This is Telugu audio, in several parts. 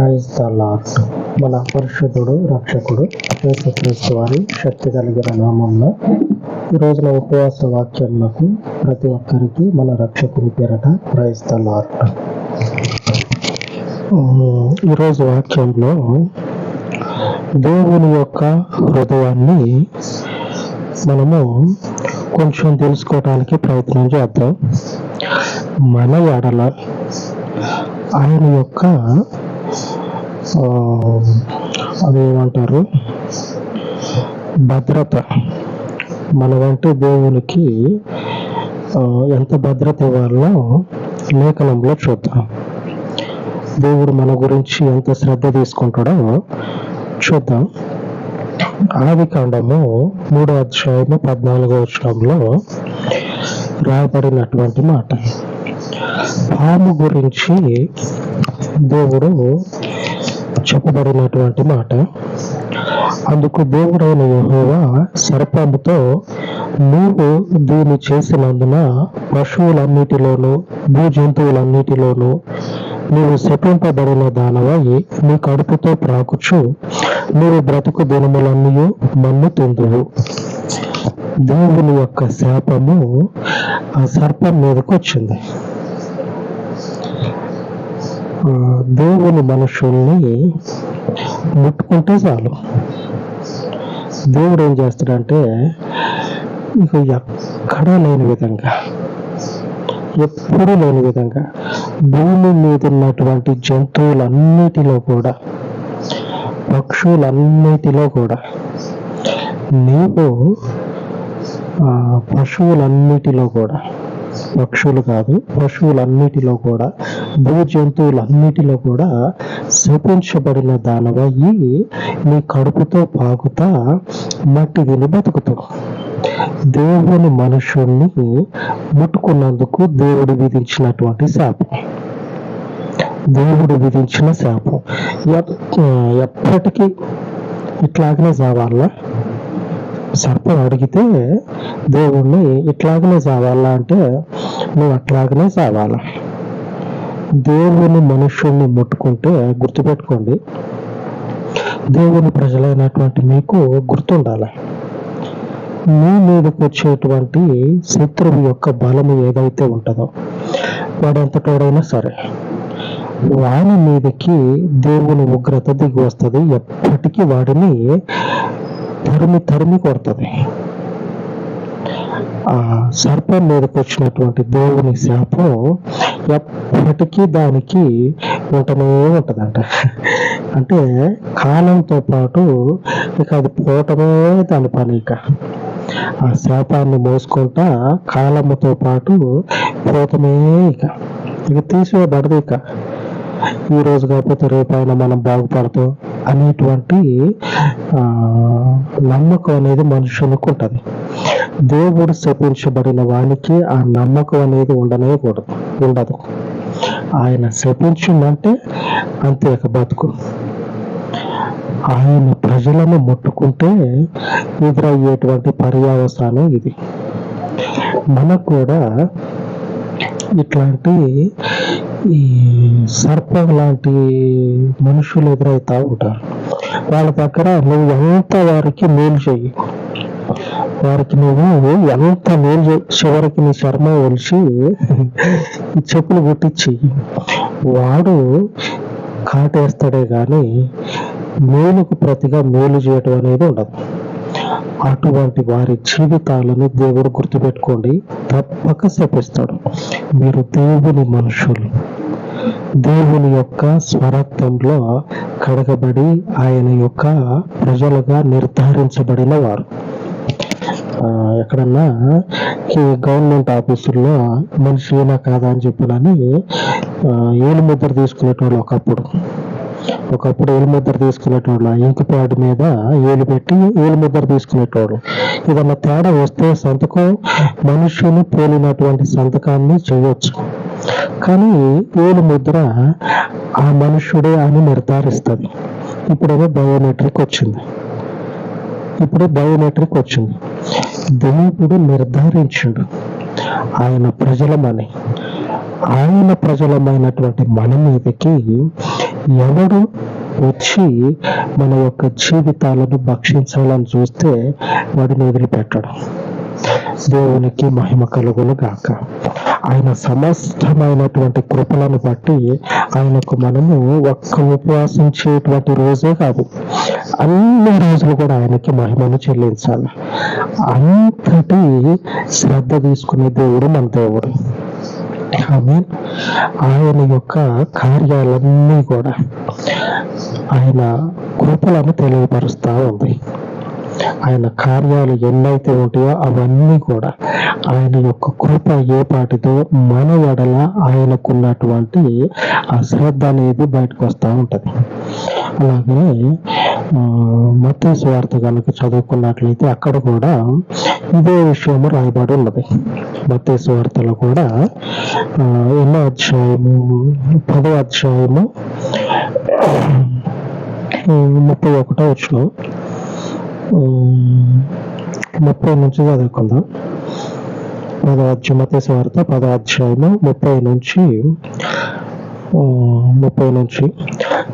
ప్రైజ్ ద లార్డ్ మన పరిశుద్ధుడు రక్షకుడు యేసుక్రీస్తు వారి శక్తి కలిగిన నామంలో ఈరోజున ఉపవాస వాక్యములకు ప్రతి ఒక్కరికి మన రక్షకుని పేరట ప్రైజ్ ద లార్డ్ ఈరోజు వాక్యంలో దేవుని యొక్క హృదయాన్ని మనము కొంచెం తెలుసుకోవడానికి ప్రయత్నం చేద్దాం. మన ఎడల ఆయన యొక్క అదేమంటారు? భద్రత. మనమంటే దేవునికి ఎంత భద్రత ఇవ్వాలో లేఖనంలో చూద్దాం. దేవుడు మన గురించి ఎంత శ్రద్ధ తీసుకుంటాడో చూద్దాం. ఆది కాండము మూడో అధ్యాయము పద్నాలుగో వచనంలో రాయబడినటువంటి మాట. పాము గురించి దేవుడు చెప్పబడినటువంటి మాట. అందుకు దేవుడైన యహోవా సర్పముతో నువ్వు దీన్ని చేసినందున పశువులన్నిటిలోనూ భూ జంతువులన్నిటిలోనూ నీవు శపింపబడిన దానవై నీ కడుపుతో ప్రాకుచు నీవు బ్రతుకు దినములన్నీ మన్ను తిందువు దేవుని యొక్క శాపము ఆ సర్పం మీదకి వచ్చింది దేవుని మనుషుల్ని ముట్టుకుంటే చాలు. దేవుడు ఏం చేస్తాడంటే ఇక ఎక్కడా లేని విధంగా ఎప్పుడూ లేని విధంగా భూమి మీద ఉన్నటువంటి జంతువులన్నిటిలో కూడా పక్షులన్నిటిలో కూడా నీవు ఆ, పశువులన్నిటిలో కూడా పక్షులు కాదు పశువులన్నిటిలో కూడా భూ జంతువులన్నిటిలో కూడా శపించబడిన దానవయ్యి నీ కడుపుతో పాకుతా మట్టి తిని బతుకుతావు. దేవుని మనుషుల్ని ముట్టుకున్నందుకు దేవుడు విధించినటువంటి శాపం. దేవుడు విధించిన శాపం. ఎప్పటికీ ఇట్లాగనే చావాలా సర్పం అడిగితే దేవుణ్ణి ఇట్లాగనే చావాలా అంటే నువ్వు అట్లాగనే చావాలా దేవుని మనుషుల్ని ముట్టుకుంటే గుర్తుపెట్టుకోండి దేవుని ప్రజలైనటువంటి మీకు గుర్తుండాలి. మీ మీదకు వచ్చేటువంటి శత్రువు యొక్క బలము ఏదైతే ఉంటుందో వాడంతటోడైనా సరే వాని మీదకి దేవుని ఉగ్రత దిగి వస్తుంది. ఎప్పటికీ వాడిని తరిమి తరిమి కొడుతుంది. ఆ సర్పం మీదకి వచ్చినటువంటి దేవుని శాపం ఎప్పటికీ దానికి ఉంటనే ఉంటదంట. అంటే కాలంతో పాటు ఇక అది పోవటమే దాని పని ఇక. ఆ శాపాన్ని మోసుకుంటా కాలముతో పాటు పోతమే ఇక. ఇక తీసివేయబడదు ఇక. ఈ రోజు కాకపోతే రేపైనా మనం బాగుపడతాం అనేటువంటి నమ్మకం అనేది మనుషులకు ఉంటుంది. దేవుడు శపించబడిన వానికి ఆ నమ్మకం అనేది ఉండనే కూడదు ఉండదు. ఆయన శపించిందంటే అంతే బతుకు. ఆయన ప్రజలను ముట్టుకుంటే ఎదురయ్యేటువంటి పర్యావసానం ఇది. మనకు కూడా ఇట్లాంటి ఈ సర్పం లాంటి మనుషులు ఎదురవుతా ఉంటారు. వాళ్ళ దగ్గర నువ్వు ఎంత వారికి మేలు చెయ్యి వారికి నువ్వు ఎంత మేలు చేయి చివరికి నీ శర్మ ఒలిచి చెప్పులు కొట్టించి వాడు కాటేస్తాడే కానీ మేలుకు ప్రతిగా మేలు చేయటం అనేది ఉండదు. అటువంటి వారి జీవితాలను దేవుడు గుర్తుపెట్టుకోండి. తప్పక శపిస్తాడు. మీరు దేవుని మనుషులు. దేవుని యొక్క స్వరత్వంలో కడగబడి ఆయన యొక్క ప్రజలుగా నిర్ధారించబడిన వారు. ఎక్కడన్నా ఈ గవర్నమెంట్ ఆఫీసుల్లో మనిషి ఏనా కాదా అని చెప్పినని ఏలు ముద్ర తీసుకునేటోళ్ళు ఒకప్పుడు. ఒకప్పుడు ఏలు ముద్ర తీసుకునేటోళ్ళు ఇంకు మీద ఏలు పెట్టి ఏలు ముద్ర తీసుకునేటోళ్ళు. ఏదన్నా తేడా వస్తే సంతకం మనుషుని పోలినటువంటి సంతకాన్ని చేయొచ్చు. కానీ ఏలు ముద్ర ఆ మనుషుడే అని నిర్ధారిస్తుంది. ఇప్పుడేమో బయోమెట్రిక్ వచ్చింది. ఇప్పుడు బయోమెట్రిక్ వచ్చింది. దేవుడు నిర్ధారించుడు. ఆయన ప్రజలమని. ఆయన ప్రజలమైనటువంటి మన మీదకి ఎవడు వచ్చి మన యొక్క జీవితాలను భక్షించాలని చూస్తే వాడిని వదిలిపెట్టడం. దేవునికి మహిమ కలుగును గాక. ఆయన సమస్తమైనటువంటి కృపలను బట్టి ఆయనకు మనము ఒక్క ఉపవాసించేటువంటి రోజే కాదు అన్ని రోజులు కూడా ఆయనకి మహిమను చెల్లించాలి. అంతటి శ్రద్ధ తీసుకునే దేవుడు మన దేవుడు. ఆమె ఆయన యొక్క కార్యాలన్నీ కూడా ఆయన కృపలను తెలియపరుస్తూ ఉంది. ఆయన కార్యాలు ఎన్నైతే ఉంటాయో అవన్నీ కూడా ఆయన యొక్క కృప ఏ పాటితో మన ఎడల ఆయనకున్నటువంటి ఆ శ్రద్ధ అనేది బయటకు వస్తూ ఉంటది. అలాగే మత స్వార్థ కనుక చదువుకున్నట్లయితే అక్కడ కూడా ఇదే విషయము రాయబడి ఉన్నది. మత స్వార్థలో కూడా ఎన్నో అధ్యాయము పదో అధ్యాయము ముప్పై ఒకటో వచ్చిన ముప్పై నుంచి చదువుకుందాం. పదో అధ్యాయం మత స్వార్థ పదో అధ్యాయము ముప్పై నుంచి ముప్పై నుంచి.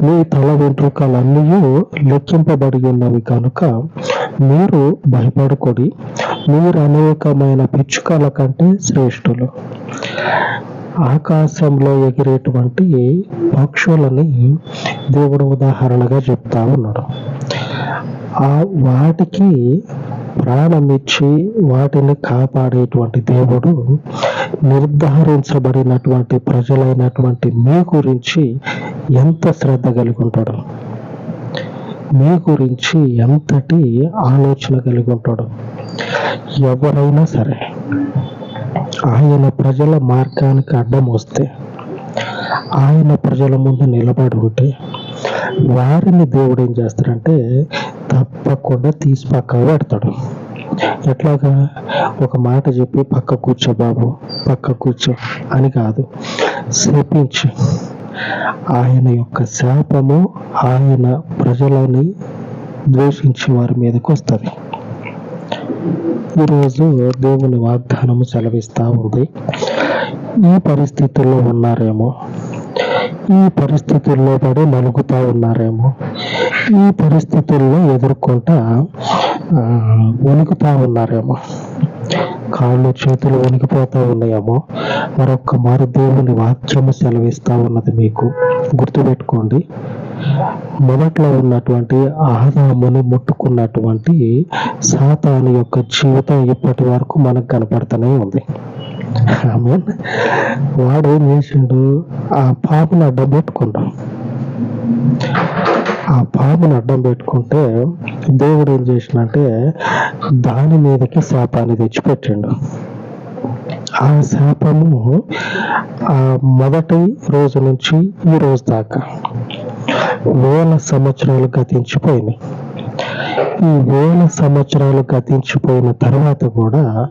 మీ తల వెంట్రుకలన్నీ లెక్కింపబడి ఉన్నవి కనుక మీరు భయపడకొడి మీరు అనేకమైన పిచ్చుకల కంటే శ్రేష్ఠులు. ఆకాశంలో ఎగిరేటువంటి పక్షులని దేవుడు ఉదాహరణగా చెప్తా ఉన్నాడు. ఆ వాటికి ప్రాణమిచ్చి వాటిని కాపాడేటువంటి దేవుడు నిర్ధారించబడినటువంటి ప్రజలైనటువంటి మీ గురించి ఎంత శ్రద్ధ కలిగి ఉంటాడు? మీ గురించి ఎంతటి ఆలోచన కలిగి ఉంటాడు? ఎవరైనా సరే ఆయన ప్రజల మార్గానికి అడ్డం వస్తే ఆయన ప్రజల ముందు నిలబడి ఉంటే వారిని దేవుడు ఏం చేస్తాడంటే తప్పకుండా తీసి పక్కకు పెడతాడు. ఎట్లాగా? ఒక మాట చెప్పి పక్క కూర్చో బాబు పక్క కూర్చో అని కాదు. శపించి. ఆయన యొక్క శాపము ఆయన ప్రజలని ద్వేషించే వారి మీదకి వస్తుంది. ఈరోజు దేవుని వాగ్దానము సెలవిస్తూ ఉంది. ఈ పరిస్థితుల్లో ఉన్నారేమో? ఈ పరిస్థితుల్లో పడి నలుగుతూ ఉన్నారేమో? ఈ పరిస్థితుల్లో ఎదుర్కొంటా వణుకుతా ఉన్నారేమో కాళ్ళు చేతులు వణికిపోతా ఉన్నాయేమో. మరొక్క మారు దేవుని వాక్యము సెలవిస్తా ఉన్నది మీకు. గుర్తుపెట్టుకోండి. మొదట్లో ఉన్నటువంటి ఆదాముని ముట్టుకున్నటువంటి సాతాను యొక్క జీవితం ఇప్పటి వరకు మనకు కనపడుతూనే ఉంది. ఆమె వాడు ఏం చేసిండు? ఆ పాపను అడ్డం పెట్టుకుంటాం ఆ పామును అడ్డం పెట్టుకుంటే దేవుడు ఏం చేసినంటే దాని మీదకి శాపాన్ని తెచ్చిపెట్టిండు. ఆ శాపము ఆ మొదటి రోజు నుంచి ఈ రోజు దాకా వేల సంవత్సరాలు గతించిపోయినాయి ఈ వేల సంవత్సరాలు గతించిపోయిన తర్వాత కూడా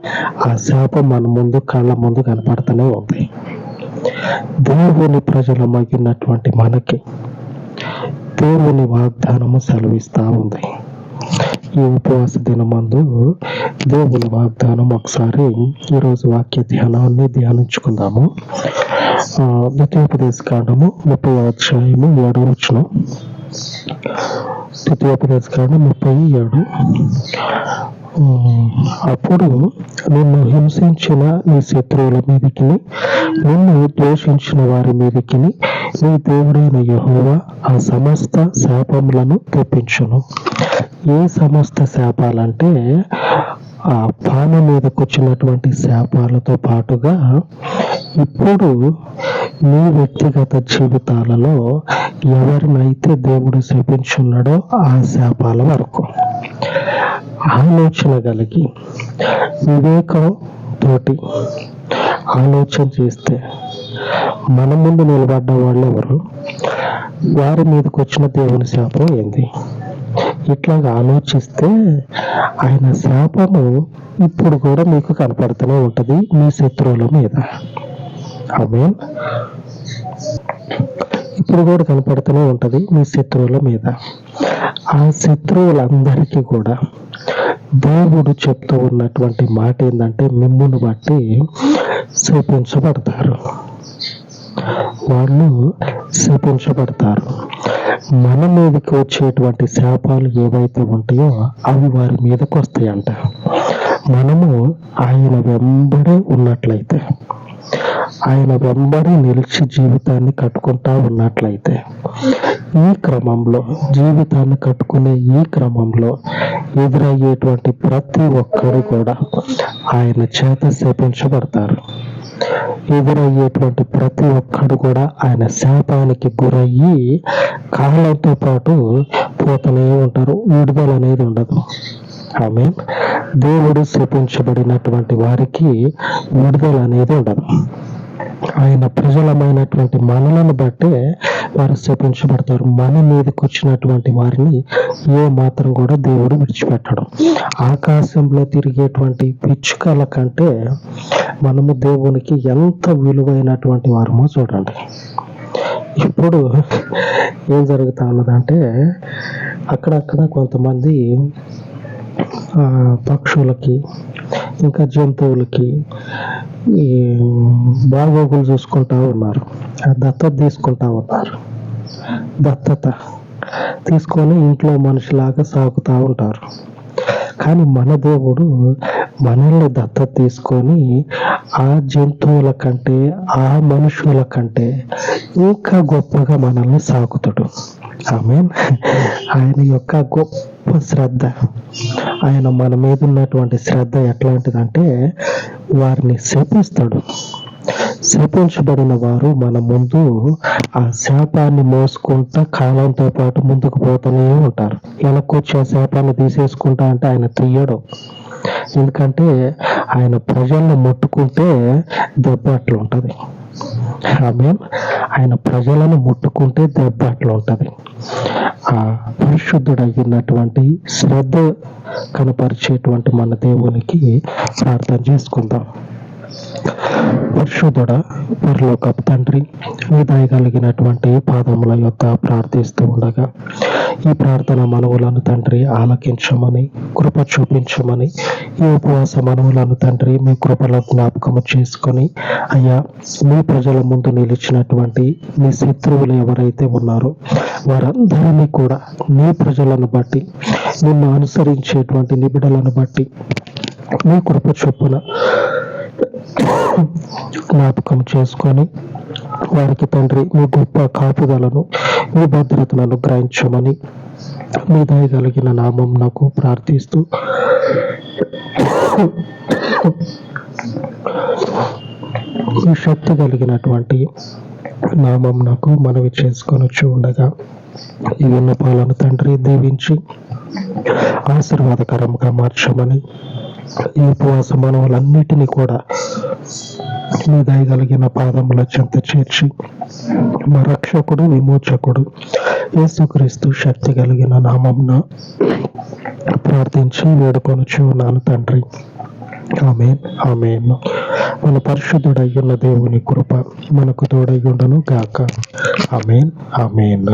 ఆ శాపం మన ముందు కళ్ళ ముందు కనపడుతూనే ఉంది. దేవుని ప్రజలమగినటువంటి మనకి దేవుని వాగ్దానము సెలవిస్తా ఉంది. ఈ ఉపవాస దినమందు దేవుని వాగ్దానం ఒకసారి ఈరోజు వాక్య ధ్యానాన్ని ధ్యానించుకుందాము. ద్వితీయోపదేశ కాండము ముప్పై అధ్యాయము ఏడో వచ్చిన ద్వితీయోపదేశ కాండం ముప్పై ఏడు. అప్పుడు నిన్ను హింసించిన నీ శత్రువుల మీదకి నిన్ను ద్వేషించిన వారి మీదకి నీ దేవుడైన యహోవా ఆ సమస్త శాపములను తెప్పించును. ఏ సమస్త శాపాలంటే ఆ పాము మీదకు వచ్చినటువంటి శాపాలతో పాటుగా ఇప్పుడు మీ వ్యక్తిగత జీవితాలలో ఎవరినైతే దేవుడు శపించున్నాడో ఆ శాపాల వరకు. ఆలోచన కలిగి వివేకం తోటి ఆలోచన చేస్తే మన ముందు నిలబడ్డ వాళ్ళు ఎవరు వారి మీదకి వచ్చిన దేవుని శాపం ఏంది? ఇట్లాగా ఆలోచిస్తే ఆయన శాపము ఇప్పుడు కూడా మీకు కనపడుతూనే ఉంటుంది మీ శత్రువుల మీద. ఆమె ఇప్పుడు కూడా కనపడుతూనే ఉంటుంది మీ శత్రువుల మీద. ఆ శత్రువులందరికీ కూడా దేవుడు చెప్తూ ఉన్నటువంటి మాట ఏంటంటే మిమ్మును బట్టి శపించబడతారు. వాళ్ళు శపించబడతారు. మన మీదకి వచ్చేటువంటి శాపాలు ఏవైతే ఉంటాయో అవి వారి మీదకి వస్తాయంట. మనము ఆయన వెంబడే ఉన్నట్లయితే ఆయన వెంబడి నిలిచి జీవితాన్ని కట్టుకుంటా ఉన్నట్లయితే ఈ క్రమంలో జీవితాన్ని కట్టుకునే ఈ క్రమంలో ఎదురయ్యేటువంటి ప్రతి ఒక్కరు కూడా ఆయన చేత శపించబడతారు. ఎదురయ్యేటువంటి ప్రతి ఒక్కడు కూడా ఆయన శాపానికి గురయ్యి కాలంతో పాటు పోతూనే ఉంటారు విడుదల అనేది ఉండదు. ఆమె దేవుడు శపించబడినటువంటి వారికి విడుదల అనేది ఉండదు. ఆయన ప్రజలమైనటువంటి మనలను బట్టే వారు శపించబడతారు మన మీదకి వచ్చినటువంటి వారిని ఏ మాత్రం కూడా దేవుడు విడిచిపెట్టడు. ఆకాశంలో తిరిగేటువంటి పిచ్చుకల కంటే మనము దేవునికి ఎంత విలువైనటువంటి వారమో చూడండి. ఇప్పుడు ఏం జరుగుతా ఉన్నదంటే అక్కడక్కడ కొంతమంది పక్షులకి ఇంకా జంతువులకి ఈ బాగోగులు చూసుకుంటా ఉన్నారు. ఆ దత్తత తీసుకుంటా ఉన్నారు. దత్తత తీసుకొని ఇంట్లో మనిషిలాగా సాగుతూ ఉంటారు. కానీ మన దేవుడు మనల్ని దత్త తీసుకొని ఆ జంతువుల కంటే ఆ మనుషుల కంటే ఇంకా గొప్పగా మనల్ని సాకుతాడు ఆమె ఆయన యొక్క గొప్ప శ్రద్ధ. ఆయన మన మీద ఉన్నటువంటి శ్రద్ధ ఎట్లాంటిదంటే వారిని శపిస్తాడు శపించబడిన వారు మన ముందు ఆ శాపాన్ని మోసుకుంటా కాలంతో పాటు ముందుకు పోతూనే ఉంటారు. వెనక్కొచ్చి ఆ శాపాన్ని తీసేసుకుంటా అంటే ఆయన తీయడం. ఎందుకంటే ఆయన ప్రజల్ని ముట్టుకుంటే దెబ్బ అట్లా ఉంటుంది ఆమె ఆయన ప్రజలను ముట్టుకుంటే దెబ్బ అట్లా ఉంటుంది ఆ పరిశుద్ధుడగినటువంటి శ్రద్ధ కనపరిచేటువంటి మన దేవునికి ప్రార్థన చేసుకుందాం. పరిశుద్ధుడ పరలోకపు తండ్రి నీ దయగలిగినటువంటి పాదముల యొక్క ప్రార్థిస్తూ ఉండగా ఈ ప్రార్థన మనవులను తండ్రి ఆలకించమని కృప చూపించమని ఈ ఉపవాస మనవులను తండ్రి మీ కృపలో జ్ఞాపకము చేసుకొని అయ్యా మీ ప్రజల ముందు నిలిచినటువంటి మీ శత్రువులు ఎవరైతే ఉన్నారో వారందరినీ కూడా నీ ప్రజలను బట్టి నిన్ను అనుసరించేటువంటి నిబిడలను బట్టి మీ కృప చొప్పున జ్ఞాపకం చేసుకొని వారికి తండ్రి మీ గొప్ప కాపుదలను మీ భద్రతను అనుగ్రహించమని మీ దయగలిగిన నామం నాకు ప్రార్థిస్తూ. ఈ శక్తి కలిగినటువంటి నామం నాకు మనవి చేసుకొని ఉండగా ఈ విన్నపాలను తండ్రి దీవించి ఆశీర్వాదకరంగా మార్చమని ఈ ఉపవాస మనవులన్నిటినీ కూడా నీ దయగలిగిన పాదముల చెంత చేర్చి మా రక్షకుడు విమోచకుడు యేసుక్రీస్తు శక్తి కలిగిన నామంన ప్రార్థించి వేడుకొనుచు ఉన్నాను తండ్రి. ఆమెన్. ఆమెన్. మన పరిశుద్ధుడయ్యున్న దేవుని కృప మనకు తోడయ్యుండను గాక. ఆమెన్. ఆమెన్.